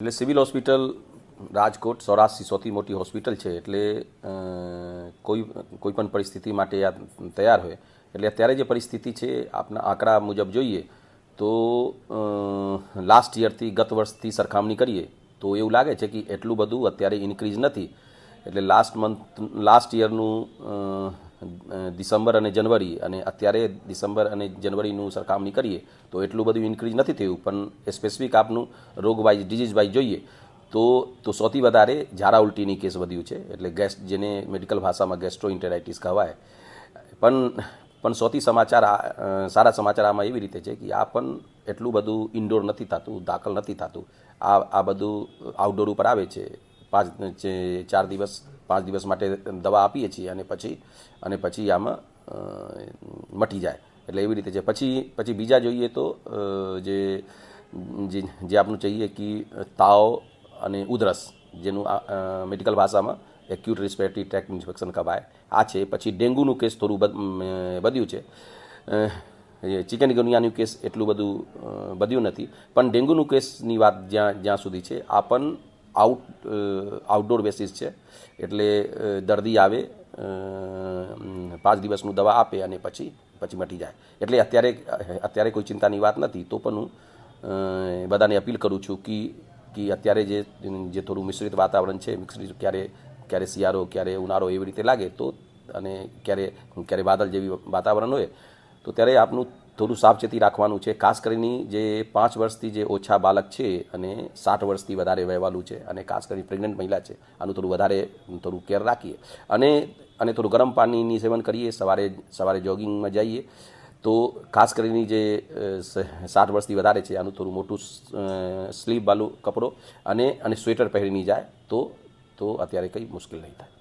એટલે civil hospital, Rajkot સૌરાષ્ટ્રની સૌથી મોટી હોસ્પિટલ છે. એટલે કોઈ કોઈ પરિસ્થિતિ માટે આ તૈયાર હોય. એટલે અત્યારે જે પરિસ્થિતિ છે, આપના આંકડા મુજબ જોઈએ, તો લાસ્ટ યરથી ગત વર્ષથી સરખામણી કરીએ, તો એવું લાગે છે કે એટલું બધું અત્યારે ઇન્ક્રીઝ નથી. એટલે લાસ્ટ મંથ લાસ્ટ યરનું ડિસેમ્બર અને જનવરી અને અત્યારે ડિસેમ્બર અને જનવરીનું સરખામણી કરીએ તો એટલું બધું ઇન્ક્રીઝ નથી થયું, પણ સ્પેસિફિક આપનું રોગ વાઇઝ ડિઝીઝ વાઇઝ જોઈએ, તો તો સૌથી વધારે ઝારા ઉલટીની કેસ વધ્યું છે, એટલે ગેસ, જેને મેડિકલ ભાષામાં ગેસ્ટ્રોઇન્ટેરાઇટિસ કહેવાય. પણ પણ સૌથી સમાચાર સારા સમાચાર આમાં એવી રીતે છે કે આ પણ એટલું બધું ઇન્ડોર નથી થતું, દાખલ નથી થતું. આ આ બધું આઉટડોર ઉપર આવે છે. પાંચ ચાર દિવસ પાંચ દિવસ માટે દવા આપીએ છીએ અને પછી અને પછી આમાં મટી જાય. એટલે એવી રીતે છે. પછી પછી બીજા જોઈએ તો જે જે આપણું ચાહીએ કે તાવ અને ઉધરસ, જેનું મેડિકલ ભાષામાં એક્યુટ રિસ્પેરેટરી ટ્રેક ઇન્ફેક્શન કહેવાય. આ છે. પછી ડેન્ગ્યુનું કેસ થોડું વધ્યું છે. ચિકન ગુનિયાનું કેસ એટલું બધું વધ્યું નથી. પણ ડેન્ગ્યુનું કેસની વાત જ્યાં જ્યાં સુધી છે, આ પણ આઉટ આઉટડોર બેસિસ છે. એટલે દર્દી આવે પાંચ દિવસનું દવા આપે અને પછી પછી મટી જાય. એટલે અત્યારે અત્યારે કોઈ ચિંતાની વાત નથી. તો પણ હું બધાને અપીલ કરું છું કે કે અત્યારે જે જે થોડું મિશ્રિત વાતાવરણ છે, મિશ્રિત ક્યારે ક્યારે શિયાળો, ક્યારે ઉનાળો એવી રીતે લાગે, તો, અને ક્યારે ક્યારે વાદળ જેવી વાતાવરણ હોય, તો ત્યારે આપનું થોડું સાવચેતી રાખવાનું છે. ખાસ કરીને જે પાંચ વર્ષથી જે ઓછા બાળક છે અને સાઠ વર્ષથી વધારે વહેવાલું છે અને ખાસ કરીને પ્રેગ્નન્ટ મહિલા છે, આનું થોડું વધારે થોડું કેર રાખીએ. અને અને થોડું ગરમ પાણીની સેવન કરીએ, સવારે સવારે જોગિંગમાં જઈએ. તો ખાસ કરીને જે સાઠ વર્ષથી વધારે છે, આનું થોડું મોટું સ્લીપવાળું કપડો અને અને સ્વેટર પહેરીને જાય તો તો અત્યારે કંઈ મુશ્કેલ નહીં થાય.